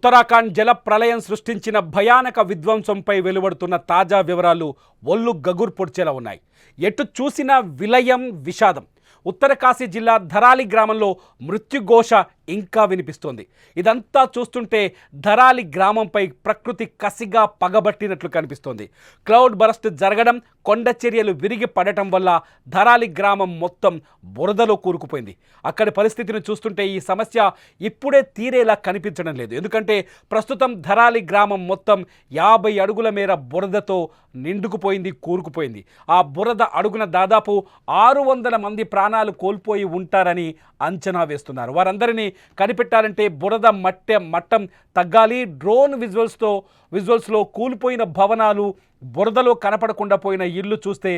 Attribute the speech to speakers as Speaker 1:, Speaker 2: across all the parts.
Speaker 1: Uttarakhand జల ప్రళయం సృష్టించిన భయానక విధ్వంసంపై వెలువడుతున్న తాజా వివరాలు ఒళ్ళు గగుర్ పొడిచేలా ఉన్నాయి. ఎటు చూసినా విలయం విషాదం. ఉత్తరకాశీ జిల్లా ధరాలి గ్రామంలో మృత్యుఘోష ఇంకా వినిపిస్తోంది. ఇదంతా చూస్తుంటే ధరాలి గ్రామంపై ప్రకృతి కసిగా పగబట్టినట్లు కనిపిస్తోంది. క్లౌడ్ బరస్ట్ జరగడం కొండ చర్యలు విరిగి పడటం వల్ల ధరాలి గ్రామం మొత్తం బురదలో కూరుకుపోయింది. అక్కడి పరిస్థితిని చూస్తుంటే ఈ సమస్య ఇప్పుడే తీరేలా కనిపించడం లేదు. ఎందుకంటే ప్రస్తుతం ధరాలి గ్రామం మొత్తం యాభై అడుగుల మేర బురదతో నిండుకుపోయింది కూరుకుపోయింది. ఆ బురద అడుగున దాదాపు ఆరు వందల మంది ప్రాణాలు కోల్పోయి ఉంటారని అంచనా వేస్తున్నారు. వారందరినీ కనిపెట్టాలంటే బురద మట్టె మట్టం తగ్గాలి. డ్రోన్ విజువల్స్తో విజువల్స్లో కూలిపోయిన భవనాలు బురదలో కనపడకుండా పోయిన ఇల్లు చూస్తే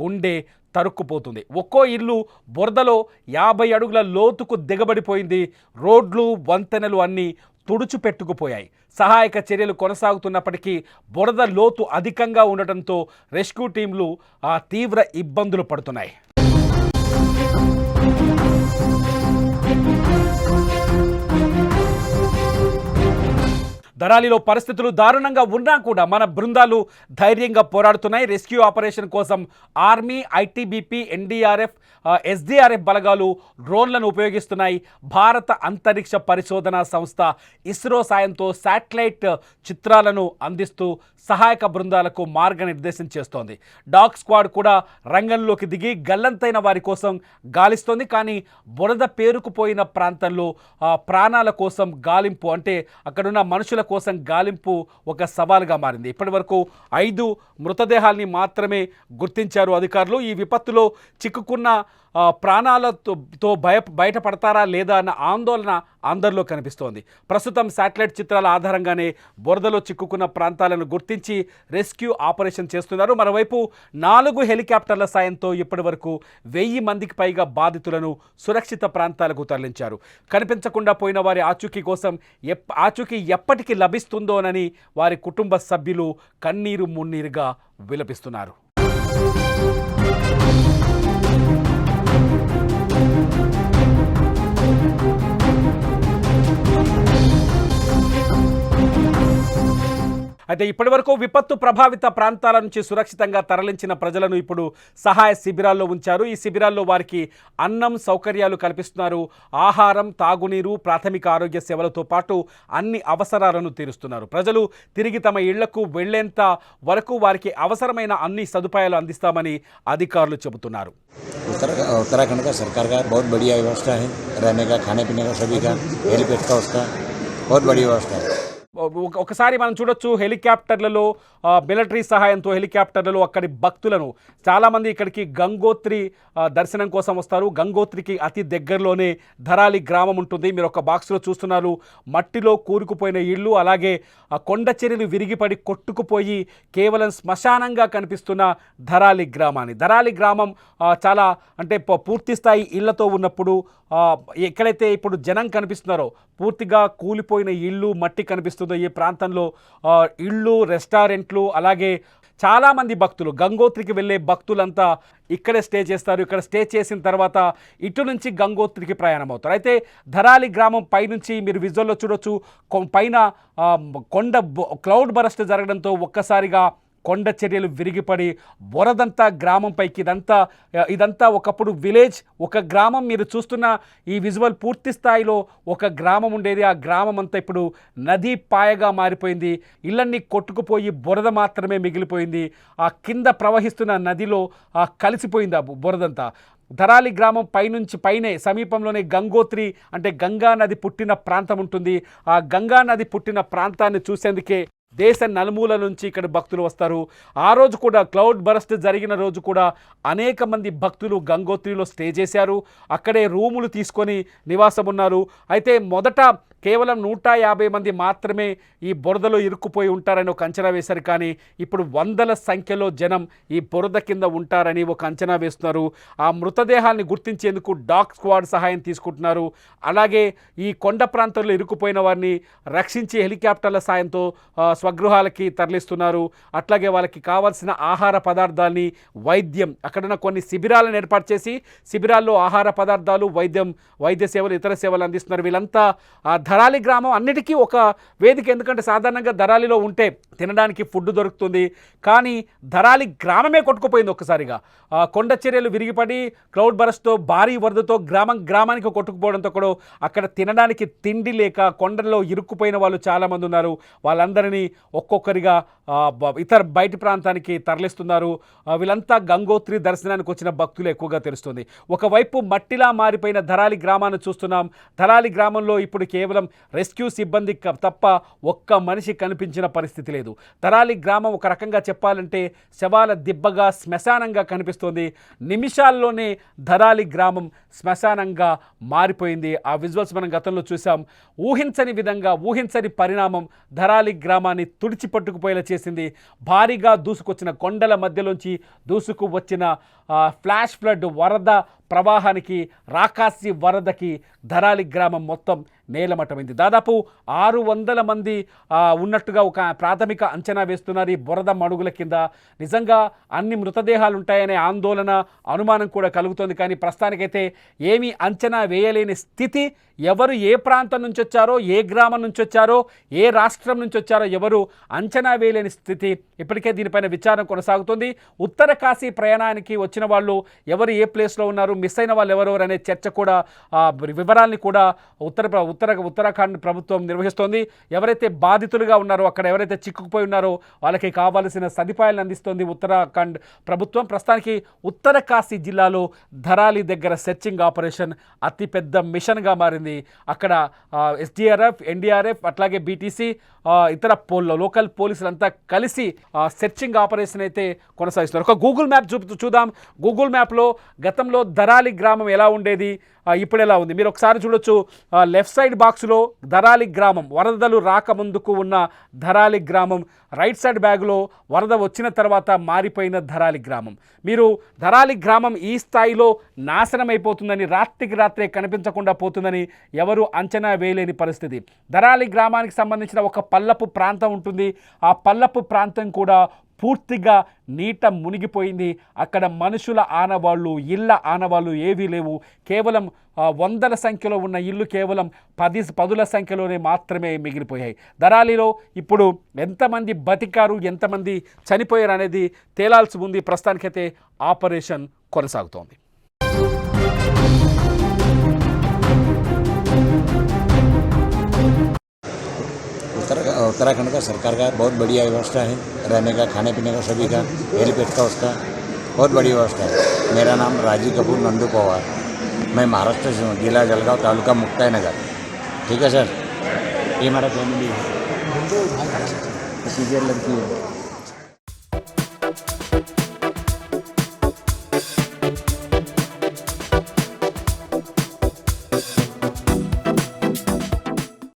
Speaker 1: గుండె తరుక్కుపోతుంది. ఒక్కో ఇల్లు బురదలో యాభై అడుగుల లోతుకు దిగబడిపోయింది. రోడ్లు వంతెనలు అన్నీ తుడుచుపెట్టుకుపోయాయి. సహాయక చర్యలు కొనసాగుతున్నప్పటికీ బురద లోతు అధికంగా ఉండటంతో రెస్క్యూ టీంలు ఆ తీవ్ర ఇబ్బందులు పడుతున్నాయి. దరాలిలో పరిస్థితులు దారుణంగా ఉన్నా కూడా మన బృందాలు ధైర్యంగా పోరాడుతున్నాయి. రెస్క్యూ ఆపరేషన్ కోసం ఆర్మీ ఐటీబీపీ ఎన్డీఆర్ఎఫ్ ఎస్డీఆర్ఎఫ్ బలగాలు డ్రోన్లను ఉపయోగిస్తున్నాయి. భారత అంతరిక్ష పరిశోధన సంస్థ ఇస్రో సాయంతో శాటిలైట్ చిత్రాలను అందిస్తూ సహాయక బృందాలకు మార్గనిర్దేశం చేస్తోంది. డాగ్ స్క్వాడ్ కూడా రంగంలోకి దిగి గల్లంతైన వారి కోసం గాలిస్తోంది. కానీ బురద పేరుకుపోయిన ప్రాంతంలో ప్రాణాల కోసం గాలింపు అంటే అక్కడున్న మనుషుల కోసం కోసం గాలింపు ఒక సవాలుగా మారింది. ఇప్పటి వరకు ఐదు మృతదేహాల్ని మాత్రమే గుర్తించారు అధికారులు. ఈ విపత్తులో చిక్కుకున్న ప్రాణాలతో తో భయ బయటపడతారా లేదా అన్న ఆందోళన అందరిలో కనిపిస్తోంది. ప్రస్తుతం శాటిలైట్ చిత్రాల ఆధారంగానే బురదలో చిక్కుకున్న ప్రాంతాలను గుర్తించి రెస్క్యూ ఆపరేషన్ చేస్తున్నారు. మరోవైపు నాలుగు హెలికాప్టర్ల సాయంతో ఇప్పటి వరకు వెయ్యి మందికి పైగా బాధితులను సురక్షిత ప్రాంతాలకు తరలించారు. కనిపించకుండా పోయిన వారి ఆచూకీ కోసం ఎప్ ఆచూకీ ఎప్పటికీ లభిస్తుందోనని వారి కుటుంబ సభ్యులు కన్నీరు మున్నీరుగా విలపిస్తున్నారు. అయితే ఇప్పటివరకు విపత్తు ప్రభావిత ప్రాంతాల నుంచి సురక్షితంగా తరలించిన ప్రజలను ఇప్పుడు సహాయ శిబిరాల్లో ఉంచారు ఈ శిబిరాల్లో వారికి అన్నం సౌకర్యాలు కల్పిస్తున్నారు ఆహారం తాగునీరు ప్రాథమిక ఆరోగ్య సేవలతో పాటు అన్ని అవసరాలను తీరుస్తున్నారు ప్రజలు తిరిగి తమ ఇళ్లకు వెళ్లేంత వరకు వారికి అవసరమైన అన్ని సదుపాయాలు అందిస్తామని అధికారులు చెబుతున్నారు
Speaker 2: उत्तर उत्तराखंड का सरकार का बहुत बढ़िया व्यवस्था है रहने का खाने पीने का सभी का हेलीपैड का उसका बहुत बड़ी व्यवस्था है
Speaker 1: ఒక- ఒకసారి మనం చూడొచ్చు హెలికాప్టర్లలో మిలిటరీ సహాయంతో హెలికాప్టర్లలో అక్కడి భక్తులను. చాలామంది ఇక్కడికి గంగోత్రి దర్శనం కోసం వస్తారు. గంగోత్రికి అతి దగ్గరలోనే ధరాలి గ్రామం ఉంటుంది. మీరు ఒక బాక్స్లో చూస్తున్నారు. మట్టిలో కూరుకుపోయిన ఇళ్ళు అలాగే ఆ కొండ విరిగిపడి కొట్టుకుపోయి కేవలం శ్మశానంగా కనిపిస్తున్న ధరాలి గ్రామాన్ని. ధరాలి గ్రామం చాలా అంటే పూర్తి స్థాయి ఇళ్ళతో ఉన్నప్పుడు ఎక్కడైతే ఇప్పుడు జనం కనిపిస్తున్నారో పూర్తిగా కూలిపోయిన ఇళ్ళు మట్టి కనిపిస్తుంది. ఈ ప్రాంతంలో ఇళ్ళు రెస్టారెంట్లు అలాగే చాలామంది భక్తులు గంగోత్రికి వెళ్ళే భక్తులంతా ఇక్కడే స్టే చేస్తారు. ఇక్కడ స్టే చేసిన తర్వాత ఇటు నుంచి గంగోత్రికి ప్రయాణం అవుతారు అయితే ధరాలి గ్రామం పైనుంచి మీరు విజువల్లో చూడొచ్చు. పైన కొండ క్లౌడ్ బరస్ట్ జరగడంతో ఒక్కసారిగా కొండ చర్యలు విరిగిపడి బురదంతా గ్రామంపైకి ఇదంతా ఇదంతా ఒకప్పుడు విలేజ్ ఒక గ్రామం మీరు చూస్తున్న ఈ విజువల్ పూర్తి స్థాయిలో ఒక గ్రామం ఉండేది. ఆ గ్రామం అంతా ఇప్పుడు నదీ పాయగా మారిపోయింది. ఇళ్ళన్నీ కొట్టుకుపోయి బురద మాత్రమే మిగిలిపోయింది. ఆ కింద ప్రవహిస్తున్న నదిలో ఆ కలిసిపోయింది ఆ బురదంతా. ధరాలి గ్రామం పైనుంచి పైనే సమీపంలోనే గంగోత్రి అంటే గంగా నది పుట్టిన ప్రాంతం ఉంటుంది. ఆ గంగా నది పుట్టిన ప్రాంతాన్ని చూసేందుకే దేశ నలుమూల నుంచి ఇక్కడ భక్తులు వస్తారు. ఆ రోజు కూడా క్లౌడ్ బరస్ట్ జరిగిన రోజు కూడా అనేక మంది భక్తులు గంగోత్రిలో స్టే చేశారు. అక్కడే రూములు తీసుకొని నివాసం ఉన్నారు అయితే మొదట కేవలం నూట యాభై మంది మాత్రమే ఈ బురదలో ఇరుక్కుపోయి ఉంటారని ఒక అంచనా వేశారు. కానీ ఇప్పుడు వందల సంఖ్యలో జనం ఈ బురద కింద ఉంటారని ఒక అంచనా వేస్తున్నారు. ఆ మృతదేహాల్ని గుర్తించేందుకు డాగ్ స్క్వాడ్ సహాయం తీసుకుంటున్నారు. అలాగే ఈ కొండ ప్రాంతంలో ఇరుక్కుపోయిన వారిని రక్షించి హెలికాప్టర్ల సాయంతో స్వగృహాలకి తరలిస్తున్నారు. అట్లాగే వాళ్ళకి కావాల్సిన ఆహార పదార్థాలని వైద్యం అక్కడున్న కొన్ని శిబిరాలను ఏర్పాటు చేసి శిబిరాల్లో ఆహార పదార్థాలు వైద్యం వైద్య సేవలు ఇతర సేవలు అందిస్తున్నారు. వీళ్ళంతా ధరాలి గ్రామం అన్నిటికీ ఒక వేదిక. ఎందుకంటే సాధారణంగా ధరాలిలో ఉంటే తినడానికి ఫుడ్ దొరుకుతుంది. కానీ ధరాలి గ్రామమే కొట్టుకుపోయింది ఒక్కసారిగా. కొండ చర్యలు విరిగిపడి క్లౌడ్ బరస్తో భారీ వరదతో గ్రామం గ్రామానికి కొట్టుకుపోవడంతో కూడా అక్కడ తినడానికి తిండి లేక కొండల్లో ఇరుక్కుపోయిన వాళ్ళు చాలామంది ఉన్నారు. వాళ్ళందరినీ ఒక్కొక్కరిగా ఇతర బయటి ప్రాంతానికి తరలిస్తున్నారు. వీళ్ళంతా గంగోత్రి దర్శనానికి వచ్చిన భక్తులు ఎక్కువగా తెలుస్తుంది. ఒకవైపు మట్టిలా మారిపోయిన ధరాలి గ్రామాన్ని చూస్తున్నాం. ధరాలి గ్రామంలో ఇప్పుడు కేవలం రెస్క్యూ సిబ్బంది తప్ప ఒక్క మనిషి కనిపించిన పరిస్థితి లేదు. ధరాలి గ్రామం ఒక రకంగా చెప్పాలంటే శవాల దిబ్బగా శ్మశానంగా కనిపిస్తోంది. నిమిషాల్లోనే ధరాలి గ్రామం శ్మశానంగా మారిపోయింది. ఆ విజువల్స్ మనం గతంలో చూసాం ఊహించని విధంగా ఊహించని పరిణామం ధరాలి గ్రామాన్ని తుడిచి పట్టుకుపోయేలా చేసింది. భారీగా దూసుకొచ్చిన కొండల మధ్యలోంచి దూసుకు వచ్చిన ఫ్లాష్ ఫ్లడ్ వరద ప్రవాహానికి రాకాసి వరదకి ధరాలి గ్రామం మొత్తం నేలమట్టమైంది. దాదాపు ఆరు వందల మంది ఉన్నట్టుగా ఒక ప్రాథమిక అంచనా వేస్తున్నారు ఈ బురద మడుగుల కింద. నిజంగా అన్ని మృతదేహాలు ఉంటాయనే ఆందోళన అనుమానం కూడా కలుగుతోంది. కానీ ప్రస్తుతానికైతే ఏమీ అంచనా వేయలేని స్థితి. ఎవరు ఏ ప్రాంతం నుంచి వచ్చారో ఏ గ్రామం నుంచి వచ్చారో ఏ రాష్ట్రం నుంచి వచ్చారో ఎవరు అంచనా వేయలేని స్థితి. ఇప్పటికే దీనిపైన విచారణ కొనసాగుతుంది. ఉత్తర కాశీ ప్రయాణానికి వచ్చిన వాళ్ళు ఎవరు ఏ ప్లేస్లో ఉన్నారు మిస్ అయిన వాళ్ళు ఎవరెవరు అనే చర్చ కూడా ఆ, వివరాల్ని కూడా ఉత్తర ఉత్తర ఉత్తరాఖండ్ ప్రభుత్వం నిర్వహిస్తోంది. ఎవరైతే బాధితులుగా ఉన్నారో అక్కడ ఎవరైతే చిక్కుకుపోయి ఉన్నారో వాళ్ళకి కావాల్సిన సదుపాయాలను అందిస్తోంది ఉత్తరాఖండ్ ప్రభుత్వం. ప్రస్తుతానికి ఉత్తర కాశీ జిల్లాలో ధరాలి దగ్గర సెర్చింగ్ ఆపరేషన్ అతిపెద్ద మిషన్గా మారింది. అక్కడ ఎస్డిఆర్ఎఫ్ ఎన్డీఆర్ఎఫ్ అట్లాగే బీటీసీ ఇతర పోల్లో లోకల్ పోలీసులంతా కలిసి సెర్చింగ్ ఆపరేషన్ అయితే కొనసాగిస్తున్నారు. ఒక గూగుల్ మ్యాప్ చూపు చూద్దాం. గూగుల్ మ్యాప్లో గతంలో ధరాలి గ్రామం ఎలా ఉండేది? ఇప్పుడు ఎలా ఉంది? మీరు ఒకసారి చూడొచ్చు. లెఫ్ట్ సైడ్ బాక్స్లో ధరాలి గ్రామం వరదలు రాకముందుకు ఉన్న ధరాలి గ్రామం రైట్ సైడ్ బ్యాగ్లో వరద వచ్చిన తర్వాత మారిపోయిన ధరాలి గ్రామం. మీరు ధరాలి గ్రామం ఈ స్థాయిలో నాశనం అయిపోతుందని రాత్రికి రాత్రే కనిపించకుండా పోతుందని ఎవరు అంచనా వేయలేని పరిస్థితి. ధరాలి గ్రామానికి సంబంధించిన ఒక పల్లపు ప్రాంతం ఉంటుంది. ఆ పల్లపు ప్రాంతం కూడా పూర్తిగా నీట మునిగిపోయింది. అక్కడ మనుషుల ఆనవాళ్ళు ఇళ్ళ ఆనవాళ్ళు ఏవీ లేవు. కేవలం వందల సంఖ్యలో ఉన్న ఇల్లు కేవలం పది పదుల సంఖ్యలోనే మాత్రమే మిగిలిపోయాయి. దరాలిలో ఇప్పుడు ఎంతమంది బతికారు ఎంతమంది చనిపోయారు అనేది తేలాల్సి ఉంది. ప్రస్తుతానికైతే ఆపరేషన్ కొనసాగుతోంది.
Speaker 2: उत्तराखंड का सरकार का बहुत बढ़िया व्यवस्था है रहने का खाने पीने का सभी का हेलीपैड का उसका बहुत बड़ी व्यवस्था है। मेरा नाम राजीव कपूर नंदू पवार। मैं महाराष्ट्र से हूँ जिला जलगांव तालुका मुक्ताई नगर। ठीक है सर? ये हमारा फैमिली है। लड़की है।